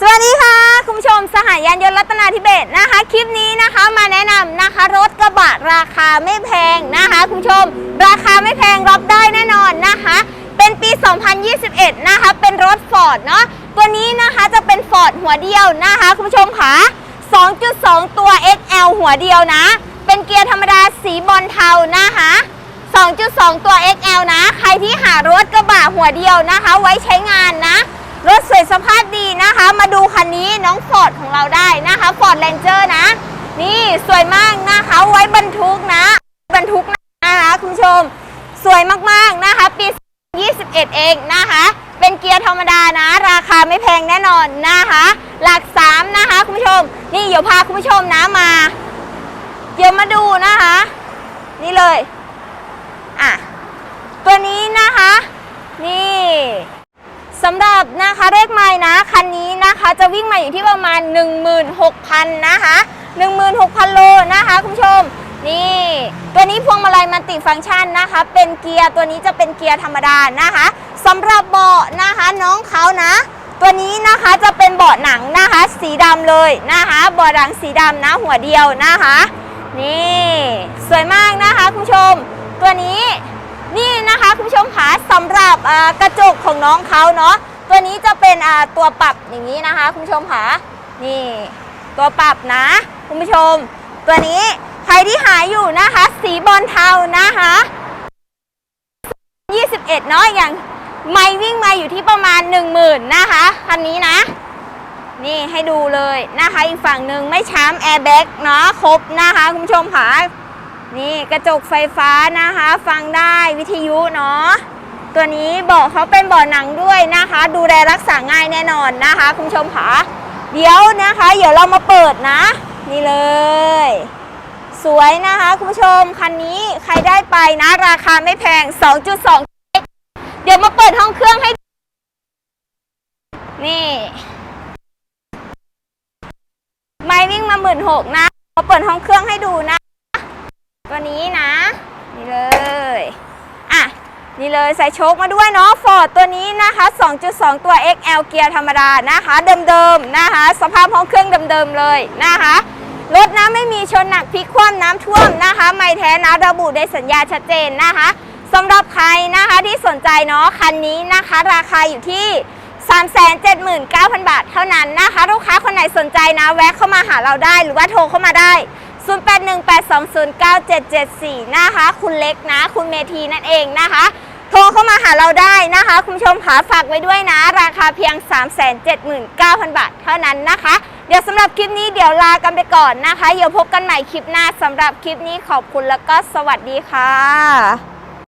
สวัสดีค่ะ คุณผู้ชมสหายยานยนต์รัตนาธิเบศนะคะ คลิปนี้นะคะมาแนะนำนะคะ รถกระบะราคาไม่แพงนะคะ คุณผู้ชม ราคาไม่แพงรับได้แน่นอนนะคะ เป็นปี 2021 นะคะ เป็นรถฟอร์ดเนาะตัวนี้นะคะจะเป็นฟอร์ดหัวเดียวนะคะ คุณผู้ชมค่ะ2.2 ตัว XL หัวเดียวนะ เป็นเกียร์ธรรมดาสีบอลเทานะคะ 2.2 ตัว XL นะ ใครที่หารถกระบะหัวเดียวนะคะ ไว้ใช้งานนะ รถสวยสภาพดีนะ มาดูคันนี้น้องฟอร์ดของเราได้นะคะฟอร์ดแ a นเจอร์นะ นี่สวยมากนะคะไว้บรรทุกนะบรรทุกนะคะคุณผู้ชม สวยมากๆนะคะ ปี 21 เองนะคะ เป็นเกียร์ธรรมดานะ ราคาไม่แพงแน่นอนนะคะ หลัก 3 นะคะคุณผู้ชม นี่เดี๋ยวพาคุณผู้ชมนะมา เดี๋ยวมาดูนะคะ นี่เลยอะตัวนี้นะคะ นี่สำหรับนะคะเลข อยู่ที่ประมาณ 16,000 นะคะ16,000 โลนะคะคุณผู้ชม นี่ ตัวนี้พวงมาลัยมันติฟังก์ชันนะคะ เป็นเกียร์ตัวนี้จะเป็นเกียร์ธรรมดานะคะสำหรับเบาะนะคะน้องเขานะ ตัวนี้นะคะจะเป็นเบาะหนังนะคะ สีดำเลยนะคะเบาะหนังสีดำนะหัวเดียวนะคะ นี่ สวยมากนะคะคุณผู้ชม ตัวนี้นี่นะคะคุณผู้ชมคะสำหรับกระจกของน้องเขาเนาะ ตัวนี้จะเป็นอ่าตัวปรับอย่างนี้นะคะ คุณผู้ชมคะนี่ตัวปรับนะ คุณผู้ชม ตัวนี้ใครที่หายอยู่นะคะ สีบอลเทานะคะ21เนาะอย่างไม่วิ่งมาอยู่ที่ประมาณ 10,000นะคะคันนี้นะ นี่ให้ดูเลยนะคะอีกฝั่งหนึ่งไม่ช้ำแอร์แบ็กเนาะครบนะคะ คุณผู้ชมค่ะนี่กระจกไฟฟ้านะคะ ฟังได้วิทยุเนาะ ตัวนี้เบาะเขาเป็นเบาะหนังด้วยนะคะ ดูแลรักษาง่ายแน่นอนนะคะ คุณผู้ชมค่ะเดี๋ยวนะคะ เดี๋ยวเรามาเปิดนะ นี่เลย สวยนะคะ คุณผู้ชมคันนี้ใครได้ไปนะ ราคาไม่แพง 2.2 เดี๋ยวมาเปิดห้องเครื่องให้ นี่ ไม่วิ่งมาหมื่นหกนะมาเปิดห้องเครื่องให้ดูนะ ตัวนี้นะนี่เลยอะ นี่เลยใส่โชคมาด้วยเนาะฟอร์ดตัวนี้นะคะ 2.2 ตัว XL เกียร์ธรรมดานะคะ เดิมๆนะคะ สภาพห้องเครื่องเดิมๆเลยนะคะรถนะไม่มีชนหนักพลิกคว่ำน้ำท่วมนะคะ ไม่แท้นะระบุในสัญญาชัดเจนนะคะสำหรับใครนะคะที่สนใจเนาะคันนี้นะคะ ราคาอยู่ที่ 379,000 บาทเท่านั้นนะคะ ลูกค้าคนไหนสนใจนะแวะเข้ามาหาเราได้หรือว่าโทรเข้ามาได้ 0818209774 นะคะ คุณเล็กนะ คุณเมทีนั่นเองนะคะ โทรเข้ามาหาเราได้นะคะ คุณผู้ชมขาฝากไว้ด้วยนะ ราคาเพียง 379,000 บาทเท่านั้นนะคะ เดี๋ยวสำหรับคลิปนี้เดี๋ยวลากันไปก่อนนะคะ เดี๋ยวพบกันใหม่คลิปหน้าสำหรับคลิปนี้ขอบคุณแล้วก็สวัสดีค่ะ